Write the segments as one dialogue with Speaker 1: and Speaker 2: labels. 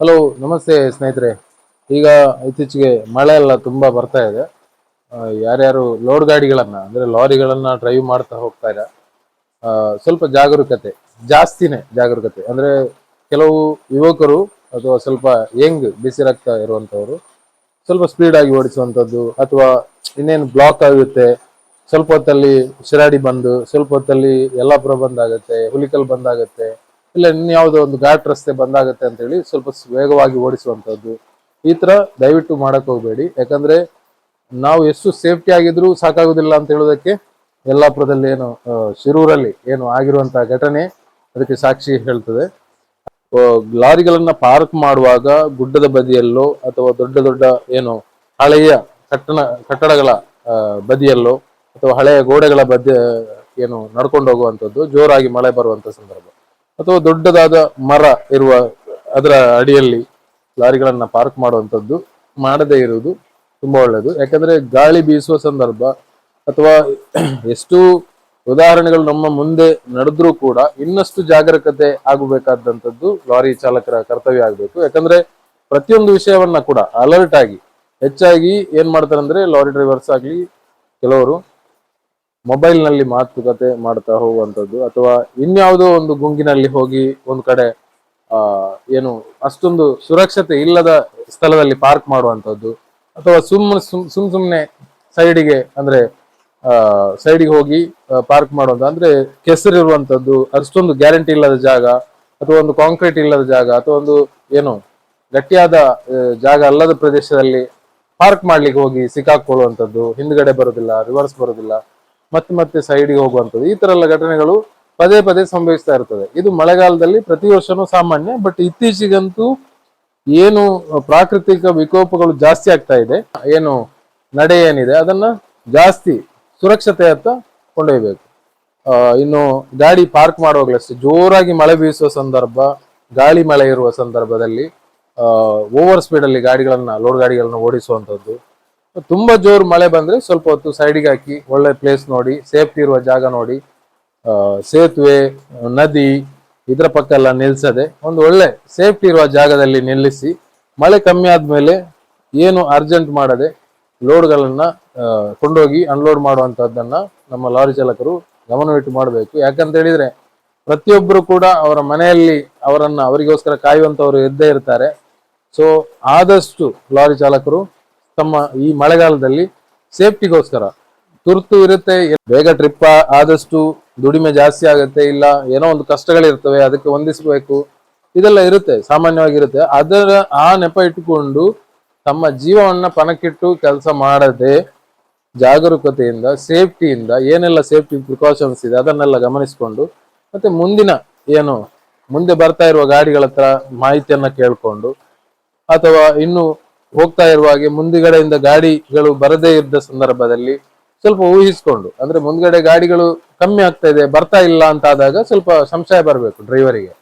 Speaker 1: Hello ನಮಸ್ತೆ ಸ್ನೇಹಿತರೆ. ಈಗ ಇತ್ತೀಚೆಗೆ ಮಳೆ ಎಲ್ಲ ತುಂಬಾ ಬರ್ತಾ ಇದೆ. ಯಾರ್ಯಾರು ಲೋಡ್ ಗಾಡಿಗಳನ್ನ ಅಂದ್ರೆ ಲಾರಿಗಳನ್ನ ಡ್ರೈವ್ ಮಾಡ್ತಾ ಹೋಗ್ತಾರೆ ಆ, ಸ್ವಲ್ಪ ಜಾಗರೂಕತೆ ಜಾಸ್ತಿನೇ ಜಾಗರೂಕತೆ. ಅಂದ್ರೆ ಕೆಲವು ಯುವಕರು ಅಥವಾ ಸ್ವಲ್ಪ ಯಂಗ್ ಬಿಸಿ ರಕ್ತ ಇರುವಂತವರು ಸ್ವಲ್ಪ ಸ್ಪೀಡಾಗಿ ಆಗಿ ಓಡಿಸುವಂತದ್ದು ಅಥವಾ ಇನ್ನೇನು ಬ್ಲಾಕ್ ಆಗುತ್ತೆ ಸ್ವಲ್ಪ ಹೊತ್ತಲ್ಲಿ ಶಿರಾಡಿ ಬಂದು ಸ್ವಲ್ಪ ಹೊತ್ತಲ್ಲಿ ಯಲ್ಲಾಪುರ ಬಂದಾಗತ್ತೆ ಹುಲಿಕಲ್ ಬಂದಾಗತ್ತೆ ಇಲ್ಲ ಇನ್ಯಾವುದೋ ಒಂದು ಘಾಟ್ ರಸ್ತೆ ಬಂದಾಗತ್ತೆ ಅಂತ ಹೇಳಿ ಸ್ವಲ್ಪ ವೇಗವಾಗಿ ಓಡಿಸುವಂತದ್ದು ಈ ಥರ ದಯವಿಟ್ಟು ಮಾಡೋಕ್ಕೆ ಹೋಗಬೇಡಿ. ಯಾಕಂದ್ರೆ ನಾವು ಎಷ್ಟು ಸೇಫ್ಟಿ ಆಗಿದ್ರು ಸಾಕಾಗೋದಿಲ್ಲ ಅಂತ ಹೇಳೋದಕ್ಕೆ ಯಲ್ಲಾಪುರದಲ್ಲಿ ಏನು ಶಿರೂರಲ್ಲಿ ಏನು ಆಗಿರುವಂತಹ ಘಟನೆ ಅದಕ್ಕೆ ಸಾಕ್ಷಿ ಹೇಳ್ತದೆ. ಲಾರಿಗಳನ್ನ ಪಾರ್ಕ್ ಮಾಡುವಾಗ ಗುಡ್ಡದ ಬದಿಯಲ್ಲೋ ಅಥವಾ ದೊಡ್ಡ ದೊಡ್ಡ ಏನು ಹಳೆಯ ಕಟ್ಟಣ, ಕಟ್ಟಡಗಳ ಬದಿಯಲ್ಲೋ ಅಥವಾ ಹಳೆಯ ಗೋಡೆಗಳ ಬದಿ ಏನು ನಡ್ಕೊಂಡು ಹೋಗುವಂಥದ್ದು ಜೋರಾಗಿ ಮಳೆ ಬರುವಂತ ಸಂದರ್ಭ. ಅಥವಾ ದೊಡ್ಡದಾದ ಮರ ಇರುವ ಅದರ ಅಡಿಯಲ್ಲಿ ಲಾರಿಗಳನ್ನ ಪಾರ್ಕ್ ಮಾಡುವಂಥದ್ದು ಮಾಡದೇ ಇರುವುದು ತುಂಬಾ ಒಳ್ಳೆಯದು. ಯಾಕಂದ್ರೆ ಗಾಳಿ ಬೀಸುವ ಸಂದರ್ಭ ಅಥವಾ ಎಷ್ಟು ಉದಾಹರಣೆಗಳು ನಮ್ಮ ಮುಂದೆ ನಡೆದ್ರೂ ಕೂಡ ಇನ್ನಷ್ಟು ಜಾಗರೂಕತೆ ಆಗಬೇಕಾದಂಥದ್ದು ಲಾರಿ ಚಾಲಕರ ಕರ್ತವ್ಯ ಆಗಬೇಕು. ಯಾಕಂದ್ರೆ ಪ್ರತಿಯೊಂದು ವಿಷಯವನ್ನ ಕೂಡ ಅಲರ್ಟ್ ಆಗಿ ಹೆಚ್ಚಾಗಿ ಏನ್ ಮಾಡ್ತಾರೆ ಅಂದ್ರೆ ಲಾರಿ ಡ್ರೈವರ್ಸ್ ಆಗಲಿ ಕೆಲವರು ಮೊಬೈಲ್ನಲ್ಲಿ ಮಾತುಕತೆ ಮಾಡ್ತಾ ಹೋಗುವಂಥದ್ದು ಅಥವಾ ಇನ್ಯಾವುದೋ ಒಂದು ಗುಂಗಿನಲ್ಲಿ ಹೋಗಿ ಒಂದು ಕಡೆ ಏನು ಅಷ್ಟೊಂದು ಸುರಕ್ಷತೆ ಇಲ್ಲದ ಸ್ಥಳದಲ್ಲಿ ಪಾರ್ಕ್ ಮಾಡುವಂಥದ್ದು ಅಥವಾ ಸುಮ್ಮನೆ ಸುಮ್ ಸುಮ್ ಸುಮ್ನೆ ಸೈಡಿಗೆ ಅಂದ್ರೆ ಸೈಡಿಗೆ ಹೋಗಿ ಪಾರ್ಕ್ ಮಾಡುವಂತ ಅಂದ್ರೆ ಕೆಸರಿರುವಂಥದ್ದು ಅಷ್ಟೊಂದು ಗ್ಯಾರಂಟಿ ಇಲ್ಲದ ಜಾಗ ಅಥವಾ ಒಂದು ಕಾಂಕ್ರೀಟ್ ಇಲ್ಲದ ಜಾಗ ಅಥವಾ ಒಂದು ಏನು ಗಟ್ಟಿಯಾದ ಜಾಗ ಅಲ್ಲದ ಪ್ರದೇಶದಲ್ಲಿ ಪಾರ್ಕ್ ಮಾಡ್ಲಿಕ್ಕೆ ಹೋಗಿ ಸಿಕ್ಕಾಕೊಳ್ಳುವಂಥದ್ದು ಹಿಂದ್ಗಡೆ ಬರೋದಿಲ್ಲ ರಿವರ್ಸ್ ಬರೋದಿಲ್ಲ ಮತ್ತೆ ಮತ್ತೆ ಸೈಡ್ಗೆ ಹೋಗುವಂಥದ್ದು. ಈ ತರ ಎಲ್ಲ ಘಟನೆಗಳು ಪದೇ ಪದೇ ಸಂಭವಿಸ್ತಾ ಇರ್ತದೆ. ಇದು ಮಳೆಗಾಲದಲ್ಲಿ ಪ್ರತಿ ವರ್ಷನೂ ಸಾಮಾನ್ಯ ಬಟ್ ಇತ್ತೀಚೆಗಂತೂ ಏನು ಪ್ರಾಕೃತಿಕ ವಿಕೋಪಗಳು ಜಾಸ್ತಿ ಆಗ್ತಾ ಇದೆ. ಏನು ನಡೆ ಏನಿದೆ ಅದನ್ನ ಜಾಸ್ತಿ ಸುರಕ್ಷತೆಯತ್ತ ಕೊಂಡೊಯ್ಬೇಕು. ಆ, ಇನ್ನು ಗಾಡಿ ಪಾರ್ಕ್ ಮಾಡುವಾಗಲಷ್ಟೇ ಜೋರಾಗಿ ಮಳೆ ಬೀಸುವ ಸಂದರ್ಭ ಗಾಳಿ ಮಳೆ ಇರುವ ಸಂದರ್ಭದಲ್ಲಿ ಓವರ್ ಸ್ಪೀಡ್ ಅಲ್ಲಿ ಗಾಡಿಗಳನ್ನ ಲೋಡ್ ಗಾಡಿಗಳನ್ನ ಓಡಿಸುವಂತದ್ದು ತುಂಬಾ ಜೋರು ಮಳೆ ಬಂದ್ರೆ ಸ್ವಲ್ಪ ಹೊತ್ತು ಸೈಡಿಗೆ ಹಾಕಿ ಒಳ್ಳೆ ಪ್ಲೇಸ್ ನೋಡಿ ಸೇಫ್ಟಿ ಇರುವ ಜಾಗ ನೋಡಿ. ಸೇತುವೆ, ನದಿ ಇದರ ಪಕ್ಕ ಎಲ್ಲ ನಿಲ್ಸದೆ ಒಂದು ಒಳ್ಳೆ ಸೇಫ್ಟಿ ಇರುವ ಜಾಗದಲ್ಲಿ ನಿಲ್ಲಿಸಿ, ಮಳೆ ಕಮ್ಮಿ ಆದ್ಮೇಲೆ ಏನು ಅರ್ಜೆಂಟ್ ಮಾಡದೆ ಲೋಡ್ಗಳನ್ನ ಕೊಂಡೋಗಿ ಅನ್ಲೋಡ್ ಮಾಡುವಂತದ್ದನ್ನ ನಮ್ಮ ಲಾರಿ ಚಾಲಕರು ಗಮನವಿಟ್ಟು ಮಾಡಬೇಕು. ಯಾಕಂತ ಹೇಳಿದ್ರೆ ಪ್ರತಿಯೊಬ್ಬರು ಕೂಡ ಅವರ ಮನೆಯಲ್ಲಿ ಅವರನ್ನ ಅವರಿಗೋಸ್ಕರ ಕಾಯುವಂತವರು ಇದ್ದೇ ಇರ್ತಾರೆ. ಸೊ ಆದಷ್ಟು ಲಾರಿ ಚಾಲಕರು ತಮ್ಮ ಈ ಮಳೆಗಾಲದಲ್ಲಿ ಸೇಫ್ಟಿಗೋಸ್ಕರ. ತುರ್ತು ಇರುತ್ತೆ ಬೇಗ ಟ್ರಿಪ್ ಆದಷ್ಟು ದುಡಿಮೆ ಜಾಸ್ತಿ ಆಗುತ್ತೆ, ಇಲ್ಲ ಏನೋ ಒಂದು ಕಷ್ಟಗಳಿರ್ತವೆ, ಅದಕ್ಕೆ ಹೊಂದಿಸಬೇಕು. ಇದೆಲ್ಲ ಇರುತ್ತೆ, ಸಾಮಾನ್ಯವಾಗಿರುತ್ತೆ. ಅದರ ಆ ನೆಪ ಇಟ್ಟುಕೊಂಡು ತಮ್ಮ ಜೀವವನ್ನ ಪಣಕ್ಕಿಟ್ಟು ಕೆಲಸ ಮಾಡದೆ ಜಾಗರೂಕತೆಯಿಂದ, ಸೇಫ್ಟಿಯಿಂದ, ಏನೆಲ್ಲ ಸೇಫ್ಟಿ ಪ್ರಿಕಾಷನ್ಸ್ ಇದೆ ಅದನ್ನೆಲ್ಲ ಗಮನಿಸಿಕೊಂಡು, ಮತ್ತೆ ಮುಂದಿನ ಏನು, ಮುಂದೆ ಬರ್ತಾ ಇರುವ ಗಾಡಿಗಳ ಹತ್ರ ಮಾಹಿತಿಯನ್ನ ಕೇಳಿಕೊಂಡು, ಅಥವಾ ಇನ್ನು ಹೋಗ್ತಾ ಇರುವ ಹಾಗೆ ಮುಂದುಗಡೆಯಿಂದ ಗಾಡಿಗಳು ಬರದೇ ಇದ್ದ ಸಂದರ್ಭದಲ್ಲಿ ಸ್ವಲ್ಪ ಊಹಿಸಿಕೊಂಡು, ಅಂದ್ರೆ ಮುಂದ್ಗಡೆ ಗಾಡಿಗಳು ಕಮ್ಮಿ ಆಗ್ತಾ ಇದೆ, ಬರ್ತಾ ಇಲ್ಲ ಅಂತ ಆದಾಗ ಸ್ವಲ್ಪ ಸಂಶಯ ಬರಬೇಕು ಡ್ರೈವರಿಗೆ.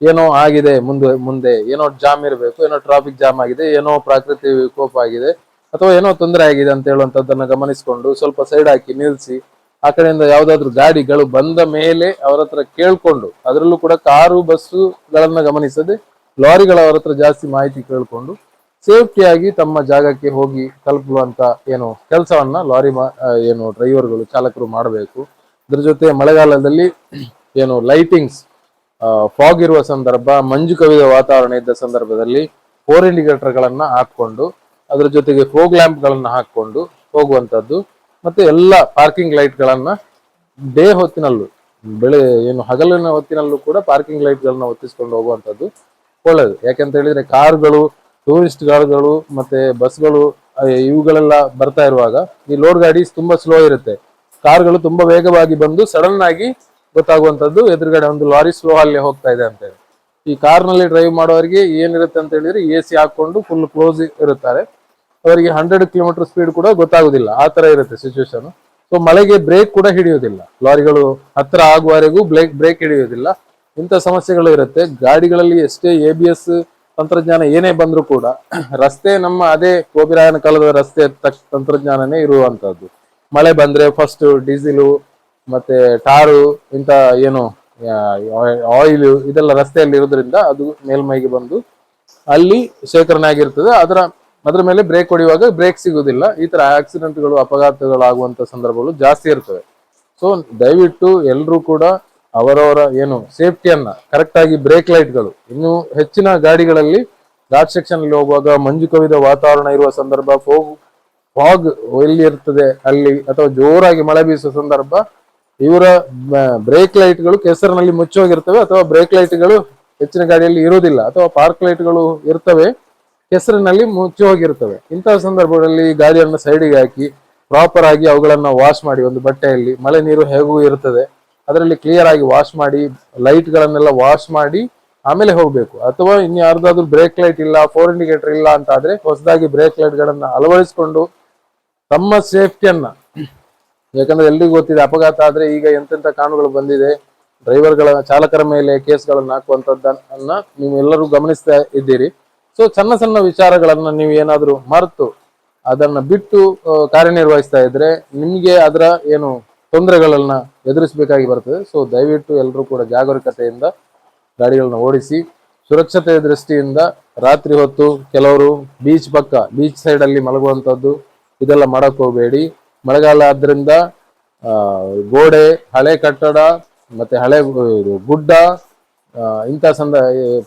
Speaker 1: ಏನೋ ಆಗಿದೆ, ಮುಂದೆ ಮುಂದೆ, ಏನೋ ಜಾಮ್ ಇರಬೇಕು, ಏನೋ ಟ್ರಾಫಿಕ್ ಜಾಮ್ ಆಗಿದೆ, ಏನೋ ಪ್ರಾಕೃತಿ ವಿಕೋಪ ಆಗಿದೆ, ಅಥವಾ ಏನೋ ತೊಂದರೆ ಆಗಿದೆ ಅಂತ ಹೇಳುವಂತದ್ದನ್ನ ಗಮನಿಸಿಕೊಂಡು ಸ್ವಲ್ಪ ಸೈಡ್ ಹಾಕಿ ನಿಲ್ಲಿಸಿ ಆ ಕಡೆಯಿಂದ ಯಾವುದಾದ್ರೂ ಗಾಡಿಗಳು ಬಂದ ಮೇಲೆ ಅವರ ಹತ್ರ ಕೇಳ್ಕೊಂಡು, ಅದರಲ್ಲೂ ಕೂಡ ಕಾರು, ಬಸ್ಸುಗಳನ್ನ ಗಮನಿಸದೆ ಲಾರಿಗಳ ಅವರ ಹತ್ರ ಜಾಸ್ತಿ ಮಾಹಿತಿ ಕೇಳ್ಕೊಂಡು ಸೇಫ್ಟಿಯಾಗಿ ತಮ್ಮ ಜಾಗಕ್ಕೆ ಹೋಗಿ ತಲುಪುವಂತ ಏನು ಕೆಲಸವನ್ನ ಲಾರಿ ಏನು ಡ್ರೈವರ್ಗಳು, ಚಾಲಕರು ಮಾಡಬೇಕು. ಇದ್ರ ಜೊತೆ ಮಳೆಗಾಲದಲ್ಲಿ ಏನು ಲೈಟಿಂಗ್ಸ್ ಫಾಗ್ ಇರುವ ಸಂದರ್ಭ, ಮಂಜು ಕವಿದ ವಾತಾವರಣ ಇದ್ದ ಸಂದರ್ಭದಲ್ಲಿ ಫೋರ್ ಇಂಡಿಕೇಟರ್ ಗಳನ್ನ ಹಾಕೊಂಡು ಅದ್ರ ಜೊತೆಗೆ ಫೋಗ್ ಲ್ಯಾಂಪ್ ಗಳನ್ನ ಹಾಕೊಂಡು ಹೋಗುವಂತದ್ದು ಮತ್ತೆ ಎಲ್ಲ ಪಾರ್ಕಿಂಗ್ ಲೈಟ್ ಗಳನ್ನ ಡೇ ಹೊತ್ತಿನಲ್ಲೂ, ಬೆಳೆ ಏನು ಹಗಲಿನ ಹೊತ್ತಿನಲ್ಲೂ ಕೂಡ ಪಾರ್ಕಿಂಗ್ ಲೈಟ್ ಗಳನ್ನ ಹೊತ್ತಿಸ್ಕೊಂಡು ಹೋಗುವಂತದ್ದು ಒಳ್ಳೇದು. ಯಾಕೆಂತ ಹೇಳಿದ್ರೆ, ಕಾರ್ಗಳು ಟೂರಿಸ್ಟ್ ಗಾಡಿಗಳು ಮತ್ತೆ ಬಸ್ಗಳು ಇವುಗಳೆಲ್ಲ ಬರ್ತಾ ಇರುವಾಗ ಈ ಲೋಡ್ ಗಾಡಿ ತುಂಬಾ ಸ್ಲೋ ಇರುತ್ತೆ. ಕಾರ್ಗಳು ತುಂಬಾ ವೇಗವಾಗಿ ಬಂದು ಸಡನ್ ಆಗಿ ಗೊತ್ತಾಗುವಂತದ್ದು ಎದುರುಗಡೆ ಒಂದು ಲಾರಿ ಸ್ಲೋ ಅಲ್ಲಿ ಹೋಗ್ತಾ ಇದೆ ಅಂತ ಹೇಳಿ ಈ ಕಾರ್ನಲ್ಲಿ ಡ್ರೈವ್ ಮಾಡೋರಿಗೆ ಏನಿರುತ್ತೆ ಅಂತ ಹೇಳಿದ್ರೆ ಎ ಸಿ ಹಾಕೊಂಡು ಫುಲ್ ಕ್ಲೋಸ್ ಇರುತ್ತಾರೆ. ಅವರಿಗೆ ಹಂಡ್ರೆಡ್ ಕಿಲೋಮೀಟರ್ ಸ್ಪೀಡ್ ಕೂಡ ಗೊತ್ತಾಗುದಿಲ್ಲ. ಆ ತರ ಇರುತ್ತೆ ಸಿಚುವೇಶನ್ ಸೊ ಮಳೆಗೆ ಬ್ರೇಕ್ ಕೂಡ ಹಿಡಿಯೋದಿಲ್ಲ ಲಾರಿಗಳು ಹತ್ರ ಆಗುವವರೆಗೂ ಬ್ರೇಕ್ ಬ್ರೇಕ್ ಹಿಡಿಯೋದಿಲ್ಲ ಇಂಥ ಸಮಸ್ಯೆಗಳು ಇರುತ್ತೆ. ಗಾಡಿಗಳಲ್ಲಿ ಎಷ್ಟೇ ಎ ಬಿ ಎಸ್ ತಂತ್ರಜ್ಞಾನ ಏನೇ ಬಂದ್ರೂ ಕೂಡ ರಸ್ತೆ ನಮ್ಮ ಅದೇ ಕೋಬಿರಾಯನ ಕಾಲದ ರಸ್ತೆ ತಕ್ಷ ತಂತ್ರಜ್ಞಾನನೇ ಇರುವಂತದ್ದು ಮಳೆ ಬಂದ್ರೆ ಫಸ್ಟ್ ಡೀಸೆಲು ಮತ್ತೆ ಟಾರು, ಇಂಥ ಏನು ಆಯಿಲ್ ಇದೆಲ್ಲ ರಸ್ತೆಯಲ್ಲಿ ಇರೋದ್ರಿಂದ ಅದು ಮೇಲ್ಮೈಗೆ ಬಂದು ಅಲ್ಲಿ ಶೇಖರಣೆ ಆಗಿರ್ತದೆ. ಅದರ ಅದರ ಮೇಲೆ ಬ್ರೇಕ್ ಹೊಡೆಯುವಾಗ ಬ್ರೇಕ್ ಸಿಗುವುದಿಲ್ಲ. ಈ ತರ ಆಕ್ಸಿಡೆಂಟ್ಗಳು ಅಪಘಾತಗಳು ಆಗುವಂತ ಸಂದರ್ಭಗಳು ಜಾಸ್ತಿ ಇರ್ತವೆ. ಸೊ ದಯವಿಟ್ಟು ಎಲ್ಲರೂ ಕೂಡ ಅವರವರ ಏನು ಸೇಫ್ಟಿಯನ್ನ ಕರೆಕ್ಟ್ ಆಗಿ ಬ್ರೇಕ್ ಲೈಟ್ಗಳು ಇನ್ನು ಹೆಚ್ಚಿನ ಗಾಡಿಗಳಲ್ಲಿ ಘಾಟ್ ಸೆಕ್ಷನ್ ಅಲ್ಲಿ ಹೋಗುವಾಗ ಮಂಜು ಕವಿದ ವಾತಾವರಣ ಇರುವ ಸಂದರ್ಭ ಫೋಗ್ ಫಾಗ್ ಎಲ್ಲಿ ಇರ್ತದೆ ಅಲ್ಲಿ ಅಥವಾ ಜೋರಾಗಿ ಮಳೆ ಬೀಸುವ ಸಂದರ್ಭ, ಇವರ ಬ್ರೇಕ್ ಲೈಟ್ಗಳು ಕೆಸರಿನಲ್ಲಿ ಮುಚ್ಚೋಗಿರ್ತವೆ ಅಥವಾ ಬ್ರೇಕ್ ಲೈಟ್ಗಳು ಹೆಚ್ಚಿನ ಗಾಡಿಯಲ್ಲಿ ಇರುವುದಿಲ್ಲ ಅಥವಾ ಪಾರ್ಕ್ ಲೈಟ್ಗಳು ಇರ್ತವೆ, ಕೆಸರಿನಲ್ಲಿ ಮುಚ್ಚಿ ಹೋಗಿರ್ತವೆ ಇಂತಹ ಸಂದರ್ಭಗಳಲ್ಲಿ ಗಾಡಿಯನ್ನು ಸೈಡಿಗೆ ಹಾಕಿ ಪ್ರಾಪರ್ ಆಗಿ ಅವುಗಳನ್ನು ವಾಶ್ ಮಾಡಿ ಒಂದು ಬಟ್ಟೆಯಲ್ಲಿ, ಮಳೆ ನೀರು ಹೇಗೂ ಇರ್ತದೆ ಅದರಲ್ಲಿ ಕ್ಲಿಯರ್ ಆಗಿ ವಾಶ್ ಮಾಡಿ ಲೈಟ್ಗಳನ್ನೆಲ್ಲ ವಾಶ್ ಮಾಡಿ ಆಮೇಲೆ ಹೋಗಬೇಕು. ಅಥವಾ ಇನ್ಯಾರ್ದಾದ್ರೂ ಬ್ರೇಕ್ ಲೈಟ್ ಇಲ್ಲ ಫೋರ್ ಇಂಡಿಕೇಟರ್ ಇಲ್ಲ ಅಂತ ಆದ್ರೆ ಹೊಸದಾಗಿ ಬ್ರೇಕ್ ಲೈಟ್ ಗಳನ್ನ ಅಳವಡಿಸಿಕೊಂಡು ತಮ್ಮ ಸೇಫ್ಟಿಯನ್ನ ಯಾಕಂದ್ರೆ ಎಲ್ರಿಗೂ ಗೊತ್ತಿದೆ, ಅಪಘಾತ ಆದ್ರೆ ಈಗ ಎಂತೆಂಥ ಕಾನೂನುಗಳು ಬಂದಿದೆ ಡ್ರೈವರ್ಗಳ ಚಾಲಕರ ಮೇಲೆ ಕೇಸ್ಗಳನ್ನು ನೀವು ಎಲ್ಲರೂ ಗಮನಿಸ್ತಾ ಇದ್ದೀರಿ. ಸೊ ಸಣ್ಣ ಸಣ್ಣ ವಿಚಾರಗಳನ್ನ ನೀವು ಏನಾದರೂ ಮರೆತು ಅದನ್ನ ಬಿಟ್ಟು ಕಾರ್ಯನಿರ್ವಹಿಸ್ತಾ ಇದ್ರೆ ನಿಮಗೆ ಅದರ ಏನು ತೊಂದರೆಗಳನ್ನ ಎದುರಿಸಬೇಕಾಗಿ ಬರ್ತದೆ. ಸೊ ದಯವಿಟ್ಟು ಎಲ್ಲರೂ ಕೂಡ ಜಾಗರೂಕತೆಯಿಂದ ಗಾಡಿಗಳನ್ನ ಓಡಿಸಿ, ಸುರಕ್ಷತೆಯ ದೃಷ್ಟಿಯಿಂದ ರಾತ್ರಿ ಹೊತ್ತು ಕೆಲವರು ಬೀಚ್ ಪಕ್ಕ ಬೀಚ್ ಸೈಡ್ ಅಲ್ಲಿ ಮಲಗುವಂತದ್ದು ಇದೆಲ್ಲ ಮಾಡಕ್ ಹೋಗಬೇಡಿ. ಮಳೆಗಾಲ ಆದ್ರಿಂದ ಗೋಡೆ, ಹಳೆ ಕಟ್ಟಡ, ಮತ್ತೆ ಹಳೆ ಗುಡ್ಡ ಇಂಥ ಸಂದ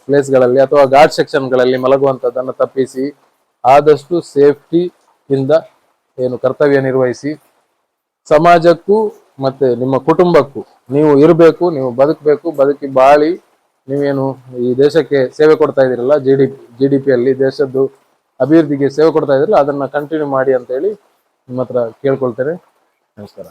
Speaker 1: ಪ್ಲೇಸ್ಗಳಲ್ಲಿ ಅಥವಾ ಘಾಟ್ ಸೆಕ್ಷನ್ಗಳಲ್ಲಿ ಮಲಗುವಂಥದ್ದನ್ನು ತಪ್ಪಿಸಿ, ಆದಷ್ಟು ಸೇಫ್ಟಿ ಇಂದ ಏನು ಕರ್ತವ್ಯ ನಿರ್ವಹಿಸಿ ಸಮಾಜಕ್ಕೂ ಮತ್ತೆ ನಿಮ್ಮ ಕುಟುಂಬಕ್ಕೂ ನೀವು ಇರಬೇಕು, ನೀವು ಬದುಕಬೇಕು, ಬದುಕಿ ಬಾಳಿ ನೀವೇನು ಈ ದೇಶಕ್ಕೆ ಸೇವೆ ಕೊಡ್ತಾ ಇದ್ದೀರಲ್ಲ ಜಿ ಡಿ ಜಿ ಡಿ ದೇಶದ್ದು ಅಭಿವೃದ್ಧಿಗೆ ಸೇವೆ ಕೊಡ್ತಾ ಇದ್ದೀರಲ್ಲ, ಅದನ್ನ ಕಂಟಿನ್ಯೂ ಮಾಡಿ ಅಂತ ಹೇಳಿ ನಿಮ್ಮ ಹತ್ರ ಕೇಳ್ಕೊಳ್ತೇನೆ. ನಮಸ್ಕಾರ.